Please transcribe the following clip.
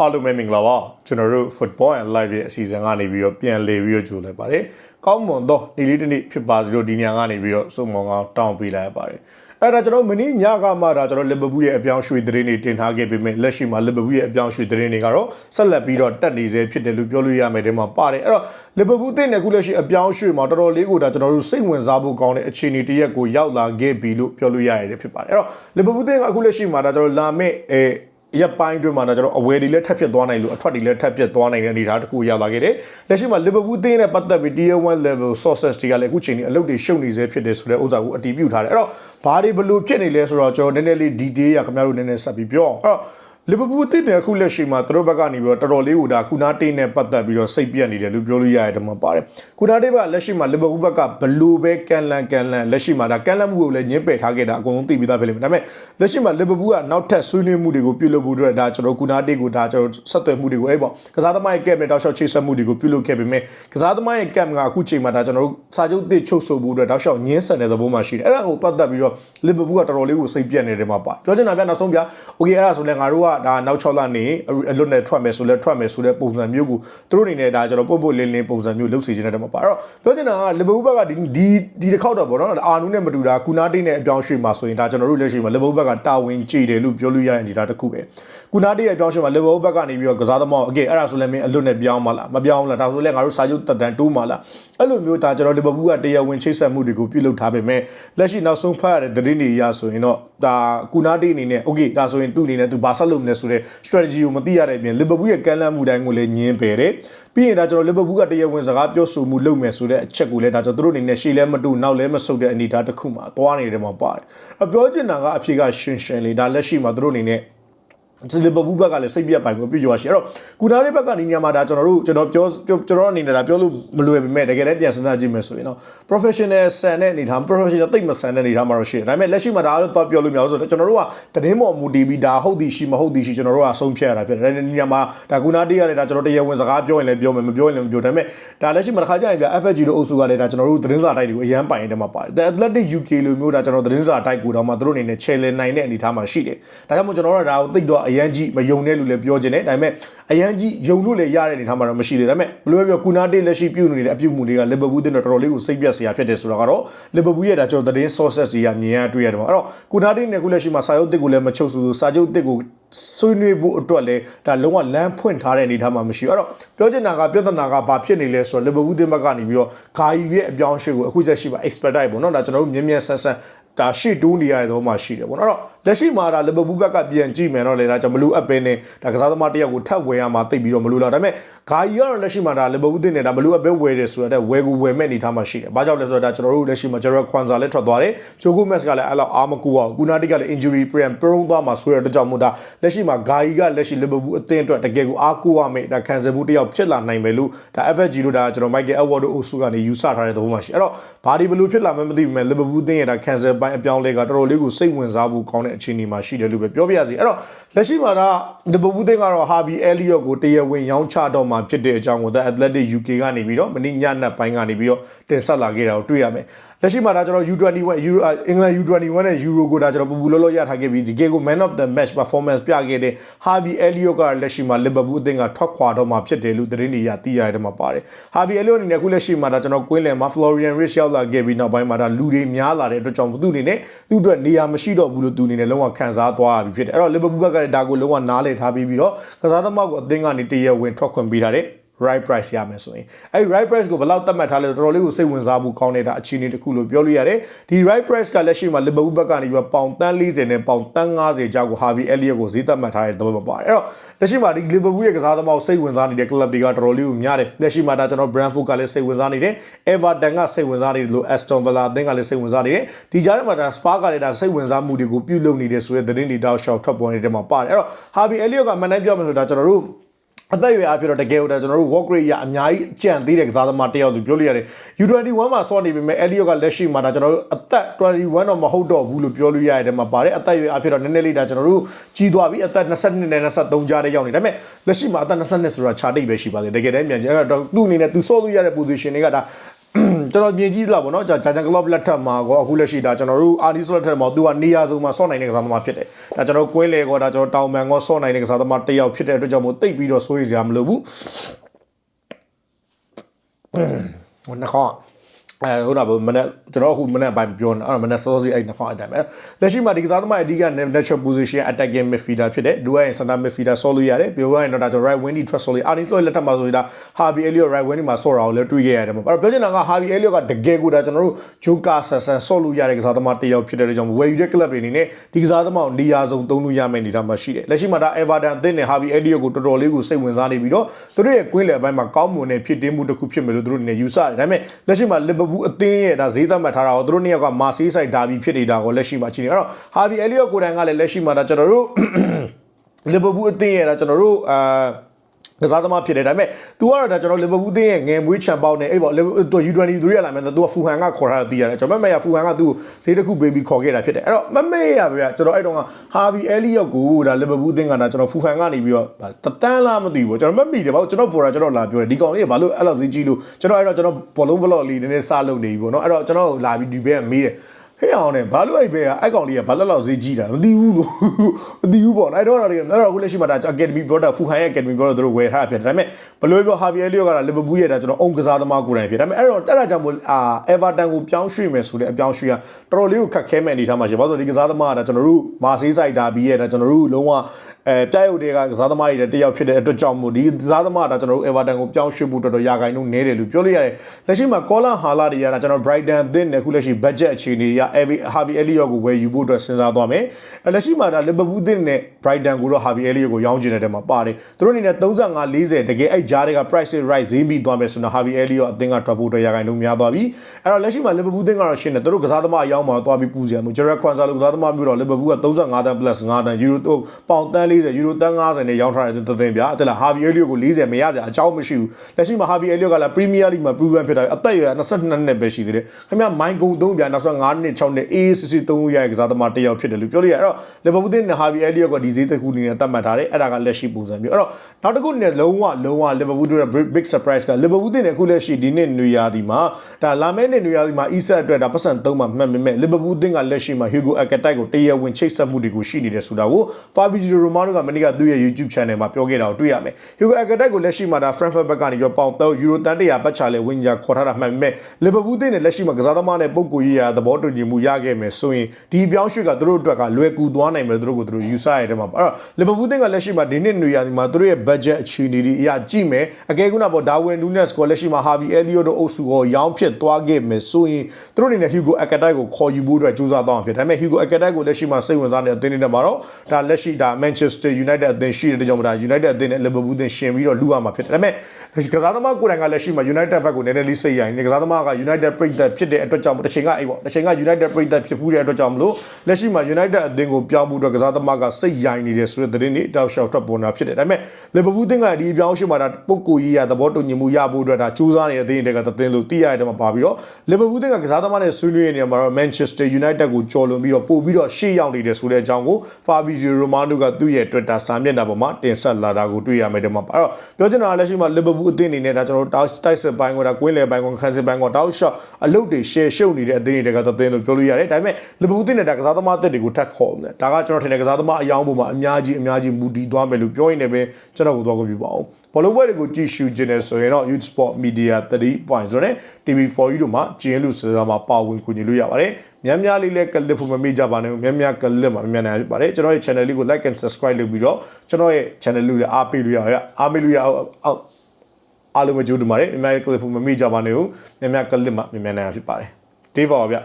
အားလုံးပဲမင်္ဂလာပါကျွန်တော်တို့ Football and Live ရဲ့အစီအစဉ်ကနေပြီးတော့ပြန်လေပြီးတော့ကြိုလိုက်ပါတယ်ကောင်းမွန်တော့ဒီလေးတစ်နေ့ဖြစ်ပါစေလို့ဒီညကနေပြီးတော့စုံမောင်ကောင်တောင်းပေးလိုက်ရပါတယ်အဲ့ဒါကျွန်တော်မင်းညကမှဒါကျွန်တော်လီဗာပူးရဲ့အပြောင်းရွှေ့သတင်းတွေတင်ထားခဲ့ပေမဲ့လက်ရှိမှာလီဗာပူးရဲ့အပြောင်းရွှေ့သတင်းတွေကတော့ဆက်လက်ပြီးတော့တက်နေစေဖြစ်တယ်လို့ပြောလို့ရမယ်တဲ့မှာပါတယ်အဲ့တော့လီဗာပူးတင်တဲ့ခုလက်ရှိအပြောင်းရွှေ့မှာတော်တော်လေးကိုဒါကျွန်တော်တို့စိတ်ဝင်စားဖို့ကောင်းတဲ့အခြေအနေတစ်ရက်ကိုရောက်လာခဲ့ပြီလို့ပြောလို့ရရတယ်ဖြစ်ပါတယ်အဲ့တော့လီဗာပူးတင်ကအခုလက်ရှိမှာဒါကျွန်တော်လာမဲ့အဲ ရက်ပိုင်းအတွင်းမှာတော့ကျွန်တော်အဝယ်တွေလည်းထပ်ဖြစ်သွားနိုင်လို့အထွက်တွေလည်းထပ်ဖြစ်သွားနိုင်တဲ့အနေအထားတစ်ခုရောက်လာခဲ့တယ်။လက်ရှိမှာ Liverpool တင်းနဲ့ပတ်သက်ပြီး Tier 1 level sources တွေကလည်းအခုချိန်นี้အလုပ်တွေရှုပ်နေစေဖြစ်တယ်ဆိုတဲ့ဥစ္စာကိုအတည်ပြုထားတယ်။အဲ့တော့ဘာတွေဘလို့ဖြစ်နေလဲဆိုတော့ကျွန်တော်နည်းနည်းလေး detail ရခင်ဗျားတို့နည်းနည်းဆက်ပြီးပြောအောင်။အဲ့တော့ လီဗာပူးအသင်းတွေအခုလက်ရှိမှာသူတို့ဘက်ကနေပြီးတော့တော်တော်လေးဟိုဒါကူနာတေးနဲ့ပတ်သက်ပြီးတော့စိတ်ပြက်နေတယ်လို့ပြောလို့ရတယ်မှာပါတယ်ကူနာတေးကလက်ရှိမှာလီဗာပူးဘက်ကဘလို့ပဲကန်လန်ကန်လန်လက်ရှိမှာဒါကန်လန်မှုကိုလည်းညှင်းပယ်ထားခဲ့တာအကုန်လုံးသိပြီးသားဖြစ်လိမ့်မယ်ဒါပေမဲ့လက်ရှိမှာလီဗာပူးကနောက်ထပ်ဆွေးနွေးမှုတွေကိုပြုလုပ်ဖို့အတွက်ဒါကျွန်တော်ကူနာတေးကိုဒါကျွန်တော်ဆက်သွယ်မှုတွေကိုအဲ့ပေါ့ကစားသမားရဲ့ကက်နဲ့တောက်လျှောက်ချိတ်ဆက်မှုတွေကိုပြုလုပ်ခဲ့ပေမဲ့ကစားသမားရဲ့ကက်ကအခုချိန်မှာဒါကျွန်တော်တို့စာချုပ်သစ်ချုပ်ဆိုမှုအတွက်တောက်လျှောက်ညှင်းဆန်တဲ့သဘောမှရှိတယ်အဲ့ဒါကိုပတ်သက်ပြီးတော့လီဗာပူးကတော်တော်လေးကိုစိတ်ပြက်နေတယ်မှာပါပြောချင်တာပြနောက်ဆုံးပြ Okay အဲ့ဒါဆိုလည်းငါတို့ကဒါနောက်6လနေအလွတ်နဲ့ထွက်မယ်ဆိုလဲထွက်မယ်ဆိုတဲ့ပုံစံမျိုးကိုသူတို့အနေနဲ့ဒါကျွန်တော်ပုတ်ပုတ်လင်းလင်းပုံစံမျိုးလုပ်စီခြင်းတဲ့မှာပါအဲ့တော့ပြောချင်တာကလီဗာပူးဘက်ကဒီဒီဒီတစ်ခေါက်တော့ဗောနော်အာနူးနဲ့မတူတာကူနာတိတ်နဲ့အပြောင်းရွှေ့မှာဆိုရင်ဒါကျွန်တော်တို့လက်ရှိမှာလီဗာပူးဘက်ကတာဝန်ကြည်တယ်လို့ပြောလို့ရတဲ့အနေဒါတစ်ခုပဲကူနာတိတ်ရဲ့အပြောင်းရွှေ့မှာလီဗာပူးဘက်ကနေပြီးတော့ကစားသမားโอเคအဲ့ဒါဆိုလည်းမင်းအလွတ်နဲ့ပြောင်းမလားမပြောင်းလားဒါဆိုလည်းငါတို့စာချုပ်တက်တန်တိုးမလားအဲ့လိုမျိုးဒါကျွန်တော်လီဗာပူးကတရားဝင်ချိတ်ဆက်မှုတွေကိုပြုလုပ်ထားပေမဲ့လက်ရှိနောက်ဆုံးဖတ်ရတဲ့သတင်းတွေအရဆိုရင်တော့ဒါကူနာတိတ်အနေနဲ့โอเคဒါဆိုရင်သူ့အနေနဲ့သူဘာဆက်လုပ် မလဲဆိုတဲ့ strategy ကိုမသိရတဲ့အပြင်လီဗာပူးရဲ့ကမ်းလှမ်းမှုတိုင်းကိုလည်းညင်းပယ်တယ်ပြီးရင်ဒါကျွန်တော်လီဗာပူးကတရားဝင်စကားပြောဆိုမှုလုပ်မယ်ဆိုတဲ့အချက်ကိုလည်းဒါကျွန်တော်တို့အနေနဲ့ရှေ့လဲမတူနောက်လဲမဆုတ်တဲ့အနေအထားတစ်ခုမှာသွားနေတယ်မှာပါတယ်အပြောချင်တာကအဖြေကရှင်းရှင်းလေးဒါလက်ရှိမှာတို့အနေနဲ့ ဒီလီဗာပူးဘက်ကလည်းစိတ်ပြတ်ပိုင်ကိုပြည့်ရွာရှိအဲ့တော့ကူနာလေးဘက်ကဒီညမှာဒါကျွန်တော်တို့ကျွန်တော်ပြောကျွန်တော်အနေနဲ့ဒါပြောလို့မလွယ်ပေမဲ့တကယ်လည်းပြန်စဉ်းစားကြည့်မယ်ဆိုရင်တော့ professional ဆန်တဲ့အနေထား professional တိတ်မဆန်တဲ့အနေထားမှာတော့ရှိတယ်ဒါပေမဲ့လက်ရှိမှာဒါတော့တော့ပြောလို့မရဘူးဆိုတော့ကျွန်တော်တို့ကတည်င်းပေါ်မူတည်ပြီးဒါဟုတ်သည်ရှိမဟုတ်သည်ရှိကျွန်တော်တို့ကဆုံးဖြတ်ရတာဖြစ်တယ်ဒါဒီညမှာဒါကူနာတေးရတယ်ဒါကျွန်တော်တရားဝင်စကားပြောရင်လည်းပြောမယ်မပြောရင်လည်းမပြောဒါပေမဲ့ဒါလက်ရှိမှာတစ်ခါကြာရင်ပြ FFG တို့အုပ်စုကလည်းဒါကျွန်တော်တို့သတင်းစာတိုက်တွေကိုအရန်ပိုင်တယ်မှာပါတယ် The Athletic UK လိုမျိုးဒါကျွန်တော်သတင်းစာတိုက်ကိုတော့မှသူတို့အနေနဲ့ challenge နိုင်တဲ့အနေထားမှာရှိတယ်ဒါကြောင့်မို့ကျွန်တော်တို့ကဒါကိုသိတော့အရန်ကြီးမယုံတဲ့လူလည်းပြောခြင်းတယ်ဒါပေမဲ့အရန်ကြီးယုံလို့လည်းရတဲ့အနေထားမှာတော့မရှိသေးဒါပေမဲ့ဘယ်လိုပဲပြောကူနာတေးလက်ရှိပြုနေတဲ့အပြုမှုတွေကလီဗာပူးတင်တော့တော်တော်လေးကိုစိတ်ပြတ်စရာဖြစ်တယ်ဆိုတော့ကတော့လီဗာပူးရဲ့ဒါကျွန်တော်သတင်း sources တွေကမြင်ရတွေ့ရတယ်မှာအဲ့တော့ကူနာတေးနဲ့ခုလက်ရှိမှာစာရုပ်တစ်ကိုလည်းမချုပ်ဆိုစာချုပ်တစ်ကိုဆွေးနွေးဖို့အတွက်လည်းဒါလုံးဝလမ်းဖွင့်ထားတဲ့အနေအထားမှာမရှိဘူးအဲ့တော့ပြောချင်တာကပြဿနာကဘာဖြစ်နေလဲဆိုတော့လီဗာပူးတင်ဘက်ကနေပြီးတော့ဂါယီရဲ့အပြောင်းအရွှေ့ကိုအခုချက်ရှိပါ expedite ပေါ့နော်ဒါကျွန်တော်တို့မြင်းမြန်းဆန်းဆန်းဒါရှေ့တိုးနေရတဲ့သဘောမှရှိတယ်ပေါ့နော်အဲ့တော့ လက်ရှိမှာဒါလီဗာပူးဘက်ကပြန်ကြည့်မယ်တော့လေဒါကြောင့်မလူအပ်ပဲနဲ့ဒါကစားသမားတယောက်ကိုထပ်ဝယ်ရမှာတိတ်ပြီးတော့မလူတော့ဒါပေမဲ့ဂါယီကတော့လက်ရှိမှာဒါလီဗာပူးတင်နေတာမလူအပ်ပဲဝယ်တယ်ဆိုတော့ဝယ်ကိုဝယ်မဲ့အနေထားမှာရှိတယ်ဘာကြောင့်လဲဆိုတော့ဒါကျွန်တော်တို့လက်ရှိမှာဂျေရခွန်ဆာလည်းထွက်သွားတယ်ဂျိုဂိုမက်စ်ကလည်းအဲ့လောက်အားမကူအောင်ကူနာတိကလည်း injury prem ပရုံးသွားမှာဆိုရတဲ့ကြောင့်မို့ဒါလက်ရှိမှာဂါယီကလက်ရှိလီဗာပူးအသင်းအတွက်တကယ်ကိုအားကိုးရမယ်ဒါခံစားမှုတယောက်ဖြစ်လာနိုင်မယ်လို့ဒါ FFG တို့ဒါကျွန်တော် Michael Edward တို့အုပ်စုကနေယူဆထားတဲ့သဘောမှရှိအဲ့တော့ဘာဒီဘယ်လိုဖြစ်လာမှမသိဘူးမဲ့လီဗာပူးအသင်းရဲ့ဒါခံစားပိုင်းအပြောင်းလဲကတော်တော်လေးကိုစိတ်ဝင်စားဖို့ကောင်းတဲ့အခြေအနေမှာရှိတယ်လို့ပဲပြောပြရစီအဲ့တော့လက်ရှိမှာဒါလီဗာပူးအသင်းကတော့ Harvey Elliott ကိုတရားဝင်ရောင်းချတော့မှာဖြစ်တဲ့အကြောင်းကို The Athletic UK ကနေပြီးတော့မနေ့ညနက်ပိုင်းကနေပြီးတော့တင်ဆက်လာခဲ့တာကိုတွေ့ရမယ်လက်ရှိမှာဒါကျွန်တော် U21 Euro အင်္ဂလန် U21 နဲ့ Euro ကိုဒါကျွန်တော်ပူပူလောလောရထားခဲ့ပြီးဒီကေကို Man of the Match performance ပြခဲ့တဲ့ Harvey Elliott ကလက်ရှိမှာ Liverpool အသင်းကထွက်ခွာတော့မှာဖြစ်တယ်လို့သတင်းတွေရသိရတယ်မှာပါတယ် Harvey Elliott အနေနဲ့အခုလက်ရှိမှာဒါကျွန်တော်ကွင်းလယ်မှာ Florian Rich ရောက်လာခဲ့ပြီးနောက်ပိုင်းမှာဒါလူတွေများလာတဲ့အတွက်ကြောင့်သူ့အနေနဲ့သူ့အတွက်နေရာမရှိတော့ဘူးလို့သူအနေနဲ့လုံးဝခံစားသွားရပြီဖြစ်တယ်အဲ့တော့ Liverpool ဘက်ကလည်းဒါကိုလုံးဝနားလည်ထားပြီးပြီးတော့ကစားသမားကိုအသင်းကနေတရဝင်ထွက်ခွင့်ပေးထားတဲ့ right price ရမယ်ဆိုရင်အဲ့ဒီ right price ကိုဘယ်လောက်သတ်မှတ်ထားလဲတော်တော်လေးကိုစိတ်ဝင်စားမှုကောင်းနေတာအခြေအနေတစ်ခုလို့ပြောလို့ရတယ်ဒီ right price ကလက်ရှိမှာ Liverpool ဘက်ကနေပြီးပေါင်တန်း40နဲ့ပေါင်တန်း50ကျောက်ကို Harvey Elliott ကိုဈေးသတ်မှတ်ထားတဲ့သဘောမှာပါတယ်အဲ့တော့လက်ရှိမှာဒီ Liverpool ရဲ့ကစားသမားကိုစိတ်ဝင်စားနေတဲ့ club တွေကတော်တော်လေးကိုများတယ်လက်ရှိမှာဒါကျွန်တော် Brentford ကလည်းစိတ်ဝင်စားနေတယ် Everton ကစိတ်ဝင်စားနေတယ်လို့ Aston Villa အသင်းကလည်းစိတ်ဝင်စားနေတယ်ဒီကြားထဲမှာဒါ Spark ကလည်းဒါစိတ်ဝင်စားမှုတွေကိုပြုလုပ်နေတယ်ဆိုတဲ့သတင်းတွေတောက်လျှောက်ထွက်ပေါ်နေတဲ့မှာပါတယ်အဲ့တော့ Harvey Elliott ကမန်တိုင်းပြောမယ်ဆိုတော့ကျွန်တော်တို့ အသက်အရွယ်အဖြစ်တော့တကယ်တော့ကျွန်တော်တို့ work rate ရအများကြီးကြံသေးတဲ့ကစားသမားတစ်ယောက်လို့ပြောလို့ရတယ် U21 မှာဆော့နေပေမဲ့ Elliot ကလက်ရှိမှာဒါကျွန်တော်တို့အသက်21တော့မဟုတ်တော့ဘူးလို့ပြောလို့ရတယ်မှာပါတယ်အသက်အရွယ်အဖြစ်တော့နည်းနည်းလေးဒါကျွန်တော်တို့ကြီးသွားပြီအသက်22နဲ့23ကြားတဲ့ရောက်နေဒါပေမဲ့လက်ရှိမှာအသက်22ဆိုတာခြာတိတ်ပဲရှိပါသေးတယ်တကယ်တမ်းမြန်ကြအဲ့တော့သူ့အနေနဲ့သူဆော့လို့ရတဲ့ position တွေကဒါ ကျွန်တော်မြင်ကြည့်လာပေါ့နော်ဂျာဂျာကလော့လက်ထက်မှာကောအခုလက်ရှိဒါကျွန်တော်တို့အာဒီစလက်ထက်မှာသူကနေရာစုံမှာဆော့နိုင်တဲ့ကစားသမားဖြစ်တယ်ဒါကျွန်တော်ကွင်းလေကောဒါကျွန်တော်တောင်မန်ကောဆော့နိုင်တဲ့ကစားသမားတစ်ယောက်ဖြစ်တဲ့အတွက်ကြောင့်မို့တိတ်ပြီးတော့စိုးရိမ်စရာမလိုဘူးဟိုနှခေါင်း အဲဟုတ်တာဗောမနေ့ကျွန်တော်အခုမနေ့ပိုင်းပြောနေအဲ့မနေ့စောစီအဲ့နှခေါင်းအတိုင်းပဲလက်ရှိမှာဒီကစားသမားအဓိက natural position attacking midfielder ဖြစ်တယ်ဒူဝိုင် center midfielder ဆော့လို့ရတယ်ပြောရရင်တော့ဒါကျွန်တော် right wing trust ဆော့လို့အာနီစလို့လက်ထပ်မှာဆိုရင်ဒါ Harvey Elliott right wing မှာဆော့တာကိုလည်းတွေးခဲ့ရတယ်ပေါ့အဲ့တော့ပြောချင်တာက Harvey Elliott ကတကယ်ကိုဒါကျွန်တော်တို့ Joker Sassan ဆော့လို့ရတဲ့ကစားသမားတစ်ယောက်ဖြစ်တဲ့ကြောင့်ဝယ်ယူတဲ့ club တွေအနေနဲ့ဒီကစားသမားကိုနေရာဆုံးသုံးလို့ရမယ့်အနေအထားမှာရှိတယ်လက်ရှိမှာဒါ Everton အသင်းနဲ့ Harvey Elliott ကိုတော်တော်လေးကိုစိတ်ဝင်စားနေပြီးတော့သူတို့ရဲ့ကွင်းလယ်ပိုင်းမှာကောင်းမွန်တဲ့ဖြစ်တည်မှုတစ်ခုဖြစ်မယ်လို့သူတို့အနေနဲ့ယူဆတယ်ဒါပေမဲ့လက်ရှိမှာ Liverpool အသင်းရဲ့ဒါဈေးသတ်မှတ်ထားတာကိုသူတို့နှစ်ယောက်ကမာဆေးဆိုင်ဒါဘီဖြစ်နေတာကိုလက်ရှိမှာချိန်နေအဲ့တော့ Harvey Elliott ကိုယ်တိုင်ကလည်းလက်ရှိမှာဒါကျွန်တော်တို့ Liverpool အသင်းရဲ့ဒါကျွန်တော်တို့အာ ကစားသမားဖြစ်တယ်ဒါပေမဲ့ तू ကတော့ဒါကျွန်တော်လီဗာပူးသင်းရဲ့ငယ်မွေးချန်ပေါက်နေအဲ့ပေါ့သူ U23 ရလာမယ်ဆို तू ကဖူဟန်ကခေါ်ထားတာသိရတယ်ကျွန်တော်မမေရဖူဟန်က तू ဈေးတစ်ခုပေးပြီးခေါ်ခဲ့တာဖြစ်တယ်အဲ့တော့မမေရဗျာကျွန်တော်အဲ့တော့ကဟာဗီအဲလီယော့ကိုဒါလီဗာပူးသင်းကဒါကျွန်တော်ဖူဟန်ကနေပြီးတော့တတန်းလားမသိဘူးကျွန်တော်မမိတယ်ဘာလို့ကျွန်တော်ပေါ်တာကျွန်တော်လာပြောတယ်ဒီကောင်လေးကဘာလို့အဲ့လောက်ဈေးကြီးလို့ကျွန်တော်အဲ့တော့ကျွန်တော်ဘောလုံးဗလော့လေးနည်းနည်းစလုပ်နေပြီပေါ့နော်အဲ့တော့ကျွန်တော်လာပြီးဒီဘက်ကမေးတယ် ဟဲ့အောင်နဲ့ဘာလို့အဲ့ဘဲကအဲ့ကောင်လေးကဘာလို့လောက်ဈေးကြီးတာမသိဘူးလို့မသိဘူးပေါ့နော်အဲ့တော့တော့အဲ့တော့အခုလက်ရှိမှာဒါ Academy ပြောတာဖူဟန်ရဲ့ Academy ပြောတော့သူတို့ဝယ်ထားတာဖြစ်တယ်ဒါပေမဲ့ဘယ်လိုပြော Harvey Elliott ကလီဗာပူးရဲ့ဒါကျွန်တော်အုံကစားသမားကိုယ်တိုင်ဖြစ်ဒါပေမဲ့အဲ့တော့အဲ့ဒါကြောင့်မို့အာ Everton ကိုပြောင်းရွှေ့မယ်ဆိုတဲ့အပြောင်းရွှေ့ကတော်တော်လေးကိုခက်ခဲမဲ့အနေထားမှာရှိဘာလို့လဲဒီကစားသမားကဒါကျွန်တော်တို့မာဆေးဆိုင်ဒါဘီရဲ့ဒါကျွန်တော်တို့လုံးဝအဲပြရုပ်တွေကကစားသမားတွေတယောက်ဖြစ်တဲ့အတွက်ကြောင့်မို့ဒီကစားသမားကဒါကျွန်တော်တို့ Everton ကိုပြောင်းရွှေ့ဖို့တော်တော်ရာဂိုင်းလုံးနေတယ်လို့ပြောလို့ရတယ်လက်ရှိမှာ Colin Hala တွေကဒါကျွန်တော် Brighton အသင်းနဲ့ခုလက်ရှိ budget အခြေအနေတွေက Harvey Elliott ကိုဝယ်ယူဖို့အတွက်စဉ်းစားသွားမယ်။လက်ရှိမှာဒါ Liverpool အသင်းနဲ့ Brighton ကိုတော့ Harvey Elliott ကိုရောင်းချင်တဲ့တဲမှာပါတယ်။သူတို့အနေနဲ့35 40တကယ်အဲ့ဂျားတွေက price right ဈေးမိသွားမယ်ဆိုတော့ Harvey Elliott အသင်းကထွက်ဖို့အတွက်ရာဂိုင်းလုံးများသွားပြီ။အဲ့တော့လက်ရှိမှာ Liverpool အသင်းကတော့ရှင်းတယ်သူတို့ကစားသမားအယောင်းမှာသွားပြီးပူစရာမျိုး Gerrard Kwanzaa လိုကစားသမားမျိုးတော့ Liverpool က35တန်း plus 5တန်း Euro ပေါင်တန်း40 Euro တန်း50နဲ့ရောင်းထားတဲ့သင်းဗျာ။အဲ့ဒါ Harvey Elliott ကို40မရစရာအကြောင်းမရှိဘူး။လက်ရှိမှာ Harvey Elliott ကလည်း Premier League မှာ proven ဖြစ်တာအသက်အရွယ်22နှစ်ပဲရှိသေးတယ်။ခင်ဗျမိုင်းကုံ3ဗျာနောက်ဆုံး9နှစ်6နှစ် ACC 3ရရဲ့ကစားသမားတစ်ယောက်ဖြစ်တယ်လို့ပြောလို့ရအဲ့တော့ Liverpool တင်းနဲ့ Harvey Elliott ကဒီဈေးတစ်ခုအနေနဲ့တတ်မှတ်ထားတယ်အဲ့ဒါကလက်ရှိပုံစံမျိုးအဲ့တော့နောက်တစ်ခုနဲ့လုံးဝလုံးဝ Liverpool တို့ရဲ့ big surprise က Liverpool တင်းနဲ့အခုလက်ရှိဒီနှစ်နွေရာသီမှာဒါလာမယ့်နှစ်နွေရာသီမှာ Isa အတွက်ဒါပတ်စံ3မှာမှတ်မိမဲ့ Liverpool တင်းကလက်ရှိမှာ Hugo Ekatike ကိုတရားဝင်ချိတ်ဆက်မှုတွေကိုရှိနေတယ်ဆိုတာကို Fabrizio Romano ကမနေ့ကသူ့ရဲ့ YouTube channel မှာပြောခဲ့တာကိုတွေ့ရမယ် Hugo Ekatike ကိုလက်ရှိမှာဒါ Frankfurt ဘက်ကနေပြောပေါင်တော့ Euro တန်100ပတ်ချလဲဝင်ကြခေါ်ထားတာမှတ်မိမဲ့ Liverpool တင်းနဲ့လက်ရှိမှာကစားသမားနဲ့ပုံကိုရေးရသဘောတူညီမှုရခဲ့မယ်ဆိုရင်ဒီပြောင်းရွှေ့ကသူတို့အတွက်ကလွယ်ကူသွားနိုင်မယ်သူတို့ကိုသူတို့ယူဆရတဲ့မှာအဲ့တော့လီဗာပူးသင်းကလက်ရှိမှာဒီနှစ်နွေရာသီမှာသူတို့ရဲ့ budget အခြေအနေတွေအရကြည့်မယ်အကဲခုနပေါ့ဒါဝင်နူးနက်စ်ကိုလက်ရှိမှာ Harvey Elliott တို့အုပ်စုကိုရောင်းဖြစ်သွားခဲ့မယ်ဆိုရင်သူတို့အနေနဲ့ Hugo Ekatike ကိုခေါ်ယူဖို့အတွက်ကြိုးစားသွားအောင်ဖြစ်ဒါပေမဲ့ Hugo Ekatike ကိုလက်ရှိမှာစိတ်ဝင်စားနေတဲ့အသင်းတွေနဲ့မှာတော့ဒါလက်ရှိဒါ Manchester United အသင်းရှိတဲ့ကြောင့်ဒါ United အသင်းနဲ့ Liverpool အသင်းရှင်ပြီးတော့လူရမှာဖြစ်တယ်ဒါပေမဲ့ ကစားသမားကိုယ်တိုင်ကလက်ရှိမှာ United ဘက်ကိုနည်းနည်းလေးစိတ်ရိုင်းနေကစားသမားက United ပြိတ်သက်ဖြစ်တဲ့အတွက်ကြောင့်တစ်ချိန်ကအဲ့ပေါ့တစ်ချိန်က United ပြိတ်သက်ဖြစ်ဖူးတဲ့အတွက်ကြောင့်မလို့လက်ရှိမှာ United အသင်းကိုပြောင်းဖို့အတွက်ကစားသမားကစိတ်ရိုင်းနေတယ်ဆိုတဲ့သတင်းတွေတောက်လျှောက်ထွက်ပေါ်နေတာဖြစ်တယ်ဒါပေမဲ့လီဗာပူးသင်းကဒီအပြောင်းအရွှေ့မှာဒါပုတ်ကိုကြီးရသဘောတူညီမှုရဖို့အတွက်ဒါစူးစမ်းနေတဲ့အသင်းတွေကသင်းလို့သိရတဲ့မှာပါပြီးတော့လီဗာပူးသင်းကကစားသမားနဲ့ဆွေးနွေးနေနေမှာတော့ Manchester United ကိုကြော်လွန်ပြီးတော့ပို့ပြီးတော့ရှေ့ရောက်နေတယ်ဆိုတဲ့အကြောင်းကို Fabrizio Romano ကသူ့ရဲ့ Twitter စာမျက်နှာပေါ်မှာတင်ဆက်လာတာကိုတွေ့ရမယ်တဲ့မှာပါအဲ့တော့ပြောချင်တာကလက်ရှိမှာလီဗာပူးအသင်းအနေနဲ့ဒါကျွန်တော်တို့တောက်တိုက်စစ်ပိုင်းကဒါကွင်းလယ်ပိုင်းကခန်းစစ်ပိုင်းကတောက်ရှော့အလုပ်တွေ share ရှုပ်နေတဲ့အသင်းတွေကသင်းလို့ပြောလို့ရတယ်ဒါပေမဲ့လီဗာပူးအသင်းနဲ့ဒါကစားသမားအသစ်တွေကိုထပ်ခေါ်တယ်ဒါကကျွန်တော်ထင်တယ်ကစားသမားအယောင်းပေါ်မှာအများကြီးအများကြီးမူတည်သွားမယ်လို့ပြောရင်လည်းပဲကျွန်တော်ကိုသွားကြည့်ပါအောင်ဘောလုံးပွဲတွေကိုကြည့်ရှုခြင်းနဲ့ဆိုရင်တော့ Youth Sport Media 3 point ဆိုတဲ့ TV4U တို့မှာကျင်းလူစရာမှာပါဝင်ကူညီလို့ရပါတယ်များများလေးလည်းကလစ်ဖို့မမေ့ကြပါနဲ့များများကလစ်မှာများများဖြစ်ပါတယ်ကျွန်တော်ရဲ့ channel လေးကို like and subscribe လုပ်ပြီးတော့ကျွန်တော်ရဲ့ channel လေးကိုအားပေးလို့ရရအားပေးလို့ရအောင် အားလုံးပဲကြိုးတူပါတယ်များများကလစ်ဖို့မမေ့ကြပါနဲ့များများကလစ်မှာများများနိုင်ဖြစ်ပါတယ် Dave ပါဗျ